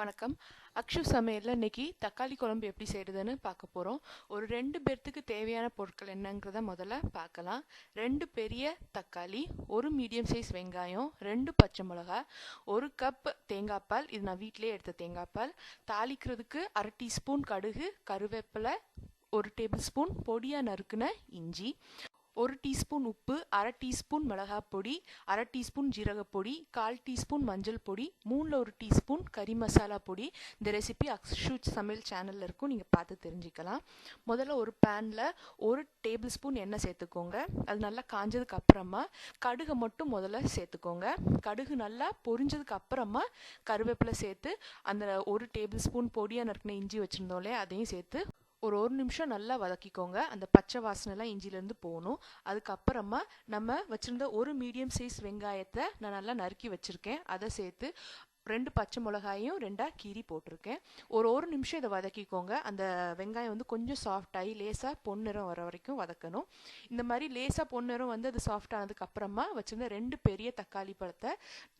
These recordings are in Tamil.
வணக்கம். அக்ஷு சமையலில் இன்னைக்கு தக்காளி குழம்பு எப்படி செய்கிறதுன்னு பார்க்க போகிறோம் ஒரு ரெண்டு பேர்த்துக்கு தேவையான பொருட்கள் என்னங்கிறத முதல்ல பார்க்கலாம். ரெண்டு பெரிய தக்காளி ஒரு மீடியம் சைஸ் வெங்காயம் ரெண்டு பச்சை மிளகா ஒரு கப் தேங்காய் பால். இது நான் வீட்டிலேயே எடுத்த தேங்காய் பால். தாளிக்கிறதுக்கு அரை டீஸ்பூன் கடுகு கருவேப்பிலை ஒரு டேபிள் ஸ்பூன் பொடியாக நறுக்குன இஞ்சி ஒரு டீஸ்பூன் உப்பு அரை டீஸ்பூன் மிளகாய் பொடி அரை டீஸ்பூன் ஜீரகப்பொடி கால் டீஸ்பூன் மஞ்சள் பொடி மூணில் ஒரு டீஸ்பூன் கறி மசாலா பொடி. இந்த ரெசிபி அக்ஷூட் சமையல் சேனலில் இருக்கும். நீங்கள் பார்த்து தெரிஞ்சுக்கலாம். முதல்ல ஒரு பேனில் ஒரு டேபிள் ஸ்பூன் எண்ணெய் சேர்த்துக்கோங்க. அது நல்லா காஞ்சதுக்கு அப்புறமா கடுகை மட்டும் முதல்ல சேர்த்துக்கோங்க. கடுகு நல்லா பொரிஞ்சதுக்கு அப்புறமா கருவேப்பிலை சேர்த்து அந்த ஒரு டேபிள் ஸ்பூன் பொடியாக நறுக்கின இஞ்சி வச்சுருந்தோம் அதையும் சேர்த்து ஒரு ஒரு நிமிஷம் நல்லா வதக்கிக்கோங்க. அந்த பச்சை வாசனைலாம் இஞ்சிலேருந்து போகணும். அதுக்கப்புறமா நம்ம வச்சுருந்த ஒரு மீடியம் சைஸ் வெங்காயத்தை நான் நல்லா நறுக்கி வச்சுருக்கேன். அதை சேர்த்து ரெண்டு பச்சை மிளகாயும் ரெண்டாக கீரி போட்டிருக்கேன். ஒரு ஒரு நிமிஷம் இதை வதக்கிக்கோங்க. அந்த வெங்காயம் வந்து கொஞ்சம் சாஃப்டாகி லேசாக பொன்னிறம் வர வரைக்கும் வதக்கணும். இந்த மாதிரி லேசாக பொன்னிறம் வந்து அது சாஃப்ட் ஆனதுக்கு அப்புறமா வச்சுருந்த ரெண்டு பெரிய தக்காளி பழத்தை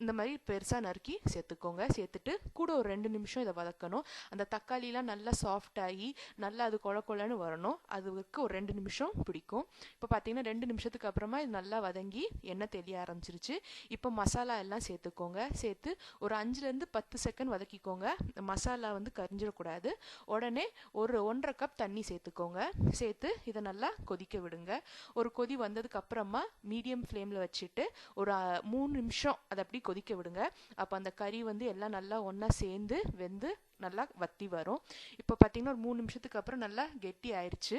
இந்த மாதிரி பெருசாக நறுக்கி சேர்த்துக்கோங்க. சேர்த்துட்டு கூட ஒரு ரெண்டு நிமிஷம் இதை வதக்கணும். அந்த தக்காளிலாம் நல்லா சாஃப்டாகி நல்லா அது கொல கொலன்னு வரணும். அதுக்கு ஒரு ரெண்டு நிமிஷம் பிடிக்கும். இப்போ பார்த்தீங்கன்னா ரெண்டு நிமிஷத்துக்கு அப்புறமா இது நல்லா வதங்கி எண்ணெய் தெளிய ஆரம்பிச்சிருச்சு. இப்போ மசாலா எல்லாம் சேர்த்துக்கோங்க. சேர்த்து ஒரு அஞ்சு அஞ்சுலேருந்து பத்து செகண்ட் வதக்கிக்கோங்க. மசாலா வந்து கரிஞ்சிடக்கூடாது. உடனே ஒரு ஒன்றரை கப் தண்ணி சேர்த்துக்கோங்க. சேர்த்து இதை நல்லா கொதிக்க விடுங்க. ஒரு கொதி வந்ததுக்கு அப்புறமா மீடியம் ஃப்ளேமில் வச்சுட்டு ஒரு மூணு நிமிஷம் அதை அப்படி கொதிக்க விடுங்க. அப்போ அந்த கறி வந்து எல்லாம் நல்லா ஒன்றா சேர்ந்து வெந்து நல்லா வத்தி வரும். இப்போ பார்த்தீங்கன்னா ஒரு மூணு நிமிஷத்துக்கு அப்புறம் நல்லா கெட்டி ஆயிடுச்சு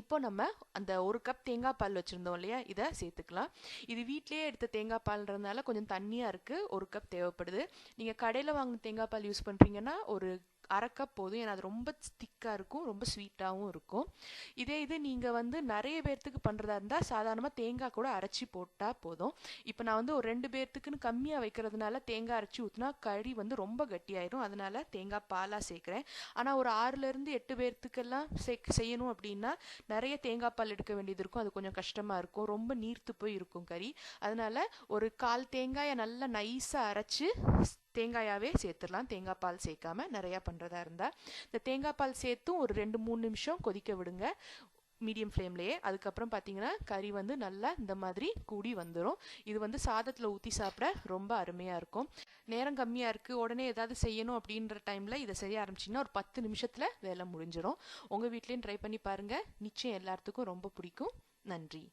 இப்போ நம்ம அந்த ஒரு கப் தேங்காய் பால் வச்சுருந்தோம் இல்லையா? இதை சேர்த்துக்கலாம். இது வீட்லேயே எடுத்த தேங்காய் பால்ன்றதுனால கொஞ்சம் தண்ணியாக இருக்குது ஒரு கப் தேவைப்படுது. நீங்கள் கடையில் வாங்கின தேங்காய் பால் யூஸ் பண்ணுறீங்கன்னா ஒரு அரை கப் போதும். ஏன்னா அது ரொம்ப திக்காக இருக்கும் ரொம்ப ஸ்வீட்டாகவும் இருக்கும். இதே இது நீங்கள் வந்து நிறைய பேர்த்துக்கு பண்ணுறதா இருந்தால் சாதாரணமாக தேங்காய் கூட அரைச்சி போட்டால் போதும். இப்போ நான் வந்து ஒரு ரெண்டு பேர்த்துக்குன்னு கம்மியாக வைக்கிறதுனால தேங்காய் அரைச்சி ஊற்றினா கறி வந்து ரொம்ப கட்டியாயிரும். அதனால தேங்காய் பாலாக சேர்க்குறேன். ஆனால் ஒரு ஆறுலேருந்து எட்டு பேர்த்துக்கெல்லாம் சே செய்யணும் அப்படின்னா நிறைய தேங்காய் பால் எடுக்க வேண்டியது இருக்கும். அது கொஞ்சம் கஷ்டமாக இருக்கும். ரொம்ப நீர்த்து போய் இருக்கும் கறி. அதனால ஒரு கால் தேங்காயை நல்லா நைஸாக அரைச்சி தேங்காயாகவே சேர்த்துடலாம். தேங்காய் பால் சேர்க்காம நிறையா பண்ணுறதா இருந்தால் இந்த தேங்காய் பால் சேர்த்தும் ஒரு ரெண்டு மூணு நிமிஷம் கொதிக்க விடுங்க. மீடியம் ஃப்ளேம்லேயே. அதுக்கப்புறம் பார்த்தீங்கன்னா கறி வந்து நல்லா இந்த மாதிரி கூடி வந்துடும் இது வந்து சாதத்தில் ஊற்றி சாப்பிட ரொம்ப அருமையாக இருக்கும். நேரம் கம்மியாக இருக்குது உடனே ஏதாவது செய்யணும் அப்படின்ற டைமில் இதை செய்ய ஆரம்பிச்சிங்கன்னா ஒரு பத்து நிமிஷத்தில் வேலை முடிஞ்சிடும் உங்கள் வீட்லேயும் ட்ரை பண்ணி பாருங்கள் நிச்சயம் எல்லாத்துக்கும் ரொம்ப பிடிக்கும். நன்றி.